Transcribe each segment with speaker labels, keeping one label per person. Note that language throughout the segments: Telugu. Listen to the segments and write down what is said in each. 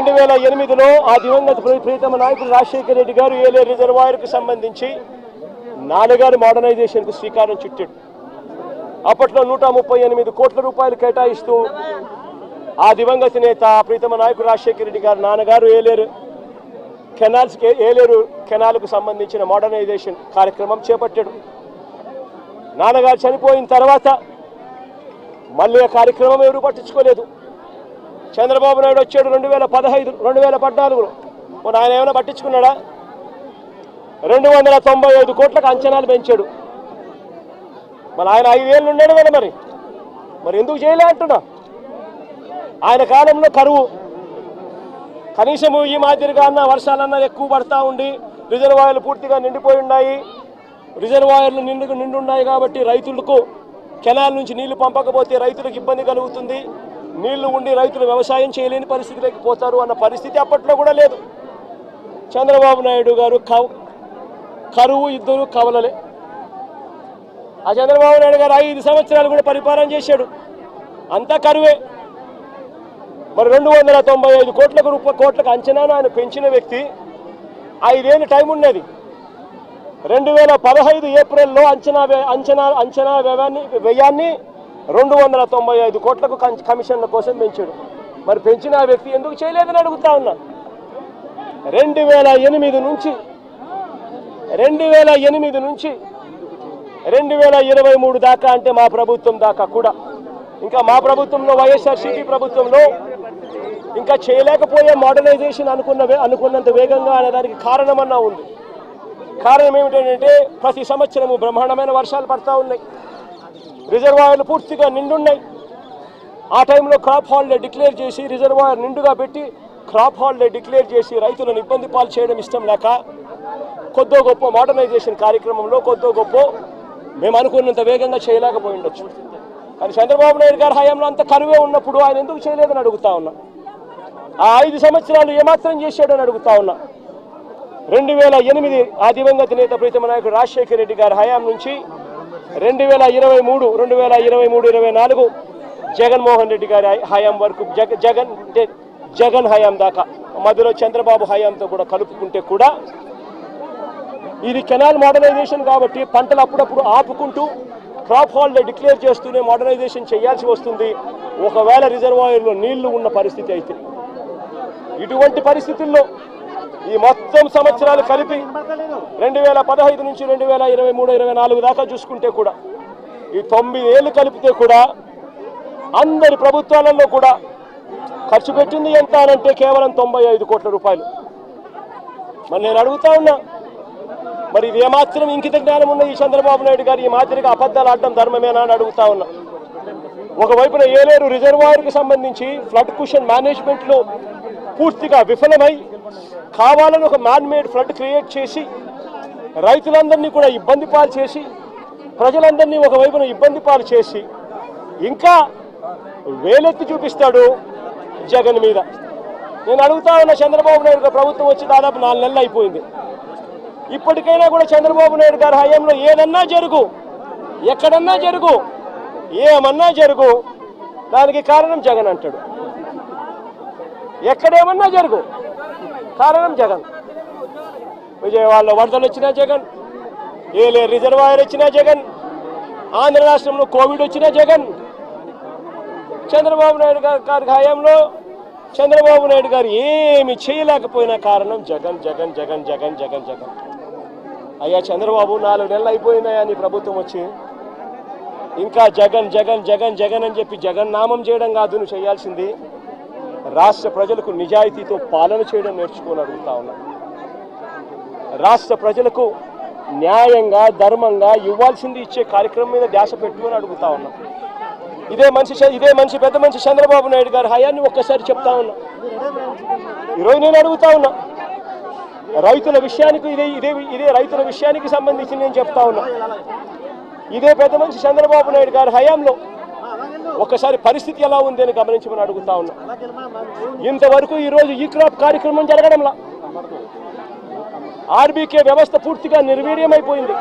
Speaker 1: రెండు వేల ఎనిమిదిలో ఆ దివంగత ప్రీతమ నాయకుడు రాజశేఖర రెడ్డి గారు ఏలే రిజర్వాయర్కు సంబంధించి నాన్నగారి మోడర్నైజేషన్కు శ్రీకారం చుట్టాడు. అప్పట్లో నూట ముప్పై ఎనిమిది కోట్ల రూపాయలు కేటాయిస్తూ ఆ దివంగత నేత ప్రీతమ నాయకుడు రాజశేఖర రెడ్డి గారు నాన్నగారు ఏలేరు కెనాల్స్ ఏలేరు కెనాల్కు సంబంధించిన మోడర్నైజేషన్ కార్యక్రమం చేపట్టాడు. నాన్నగారు చనిపోయిన తర్వాత మళ్ళీ ఆ కార్యక్రమం ఎవరు పట్టించుకోలేదు. చంద్రబాబు నాయుడు వచ్చాడు రెండు వేల పదహైదు రెండు వేల పద్నాలుగులో. మరి ఆయన ఏమైనా పట్టించుకున్నాడా? రెండు వందల తొంభై ఐదు కోట్లకు అంచనాలు పెంచాడు. మరి ఆయన ఐదేళ్ళు ఉండాడు కదా మరి. మరి ఎందుకు చేయలే అంటున్నా? ఆయన కాలంలో కరువు. కనీసం ఈ మాదిరిగా అన్న వర్షాలన్నా ఎక్కువ పడతా ఉండి రిజర్వాయర్లు పూర్తిగా నిండిపోయి ఉన్నాయి. రిజర్వాయర్లు నిండు నిండున్నాయి కాబట్టి రైతులకు కెనాల్ నుంచి నీళ్ళు పంపకపోతే రైతులకు ఇబ్బంది కలుగుతుంది. నీళ్ళు ఉండి రైతులు వ్యవసాయం చేయలేని పరిస్థితిలోకి పోతారు అన్న పరిస్థితి అప్పట్లో కూడా లేదు. చంద్రబాబు నాయుడు గారు కరువు ఇద్దరు కవలలే. ఆ చంద్రబాబు నాయుడు గారు ఐదు సంవత్సరాలు కూడా పరిపాలన చేశాడు. అంతా కరువే. మరి రెండు వందల తొంభై ఐదు కోట్లకు రూపాయ కోట్లకు అంచనాను ఆయన పెంచిన వ్యక్తి ఐదేళ్ళు టైం ఉన్నది. రెండు వేల పదహైదు ఏప్రిల్లో అంచనా అంచనా అంచనా వ్యయాన్ని వ్యయాన్ని రెండు వందల తొంభై ఐదు కోట్లకు కమిషన్ల కోసం పెంచాడు. మరి పెంచిన ఆ వ్యక్తి ఎందుకు చేయలేదని అడుగుతా ఉన్నా. రెండు వేల ఎనిమిది నుంచి రెండు వేల ఎనిమిది నుంచి రెండు వేల ఇరవై మూడు దాకా అంటే మా ప్రభుత్వం దాకా కూడా. ఇంకా మా ప్రభుత్వంలో వైఎస్ఆర్సీపీ ప్రభుత్వంలో ఇంకా చేయలేకపోయే మోడర్నైజేషన్ అనుకున్న అనుకున్నంత వేగంగా అనే దానికి కారణమన్నా ఉంది. కారణం ఏమిటంటే ప్రతి సంవత్సరము బ్రహ్మాండమైన వర్షాలు పడతా ఉన్నాయి. రిజర్వాయర్లు పూర్తిగా నిండున్నాయి. ఆ టైంలో క్రాప్ హాలిడే డిక్లేర్ చేసి రిజర్వాయర్ నిండుగా పెట్టి క్రాప్ హాలిడే డిక్లేర్ చేసి రైతులను ఇబ్బంది పాలు చేయడం ఇష్టం లేక కొద్దో గొప్ప మోడర్నైజేషన్ కార్యక్రమంలో కొద్దో గొప్ప మేము అనుకున్నంత వేగంగా చేయలేకపోయి ఉండొచ్చు కానీ చంద్రబాబు నాయుడు గారి హయాంలో అంత కరువే ఉన్నప్పుడు ఆయన ఎందుకు చేయలేదని అడుగుతా ఉన్నా. ఆ ఐదు సంవత్సరాలు ఏమాత్రం చేశాడని అడుగుతా ఉన్నా. రెండు వేల ఎనిమిది ఆ దివంగత నేత ప్రీతమ నాయకుడు రాజశేఖర రెడ్డి గారి హయాం నుంచి రెండు వేల ఇరవై మూడు రెండు వేల ఇరవై మూడు ఇరవై నాలుగు జగన్మోహన్ రెడ్డి గారి హయాం వరకు జగ జగన్ అంటే జగన్ హయాం దాకా మధ్యలో చంద్రబాబు హయాంతో కూడా కలుపుకుంటే కూడా ఇది కెనాల్ మోడర్నైజేషన్ కాబట్టి పంటలు అప్పుడప్పుడు ఆపుకుంటూ క్రాప్ హాలిడే డిక్లేర్ చేస్తూనే మోడర్నైజేషన్ చేయాల్సి వస్తుంది. ఒకవేళ రిజర్వాయర్లో నీళ్ళు ఉన్న పరిస్థితి అయితే. ఇటువంటి పరిస్థితుల్లో ఈ మొత్తం సంవత్సరాలు కలిపి రెండు వేల పదహైదు నుంచి రెండు వేల ఇరవై మూడు ఇరవై నాలుగు దాకా చూసుకుంటే కూడా ఈ తొమ్మిది ఏళ్ళు కలిపితే కూడా అందరి ప్రభుత్వాలలో కూడా ఖర్చు పెట్టింది ఎంత అనంటే కేవలం తొంభై ఐదు కోట్ల రూపాయలు. మరి నేను అడుగుతా ఉన్నా మరి ఇది ఏమాత్రం ఇంకిత జ్ఞానం ఉన్న ఈ చంద్రబాబు నాయుడు గారు ఈ మాదిరిగా అబద్ధాలు ఆడడం ధర్మమేనా అని అడుగుతా ఉన్నా. ఒకవైపున ఏలేరు రిజర్వాయర్కి సంబంధించి ఫ్లడ్ కుషన్ మేనేజ్మెంట్లో పూర్తిగా విఫలమై కావాలని ఒక మ్యాన్మేడ్ ఫ్లడ్ క్రియేట్ చేసి రైతులందరినీ కూడా ఇబ్బంది పాలు చేసి ప్రజలందరినీ ఒకవైపున ఇబ్బంది పాలు చేసి ఇంకా వేలెత్తి చూపిస్తాడు జగన్ మీద. నేను అడుగుతా ఉన్న చంద్రబాబు నాయుడు ప్రభుత్వం వచ్చి దాదాపు నాలుగు నెలలు అయిపోయింది. ఇప్పటికైనా కూడా చంద్రబాబు నాయుడు గారి హయాంలో ఏదన్నా జరుగు ఎక్కడన్నా జరుగు ఏమన్నా జరుగు దానికి కారణం జగన్ అంటాడు. ఎక్కడేమన్నా జరుగు. కారణం జగన్. విజయవాడలో వరదలు వచ్చినా జగన్ ఏలే రిజర్వాయర్ వచ్చినా జగన్ ఆంధ్ర రాష్ట్రంలో కోవిడ్ వచ్చినా జగన్. చంద్రబాబు నాయుడు గారి హయాంలో చంద్రబాబు నాయుడు గారు ఏమి చేయలేకపోయిన కారణం జగన్ జగన్ జగన్ జగన్ జగన్ జగన్. అయ్యా చంద్రబాబు నాలుగు నెలలు అయిపోయినాయా నీ ప్రభుత్వం వచ్చి? ఇంకా జగన్ జగన్ జగన్ జగన్ అని చెప్పి జగన్ నామం చేయడం కాదు నువ్వు చేయాల్సింది రాష్ట్ర ప్రజలకు నిజాయితీతో పాలన చేయడం నేర్చుకొని అడుగుతా ఉన్నాను రాష్ట్ర ప్రజలకు న్యాయంగా ధర్మంగా ఇవ్వాల్సింది ఇచ్చే కార్యక్రమం మీద ధ్యాస పెట్టుకొని అడుగుతా ఉన్నాం. ఇదే మనిషి ఇదే మనిషి పెద్ద మనిషి చంద్రబాబు నాయుడు గారి హయాన్ని ఒక్కసారి చెప్తా ఉన్నా. ఈరోజు నేను అడుగుతా ఉన్నా. రైతుల విషయానికి ఇదే ఇదే ఇదే రైతుల విషయానికి సంబంధించి నేను చెప్తా ఉన్నా. ఇదే పెద్ద మనిషి చంద్రబాబు నాయుడు గారి హయాంలో ఒక్కసారి పరిస్థితి ఎలా ఉంది అని గమనించమని అడుగుతా ఉన్నాం. ఇంతవరకు ఈరోజు ఈ క్రాప్ కార్యక్రమం జరగడంలా? ఆర్బీకే వ్యవస్థ పూర్తిగా నిర్వీర్యమైపోయింది.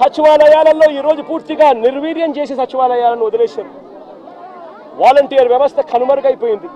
Speaker 1: సచివాలయాలలో ఈరోజు పూర్తిగా నిర్వీర్యం చేసి సచివాలయాలను వదిలేశారు. వాలంటీర్ వ్యవస్థ కనుమరుగైపోయింది.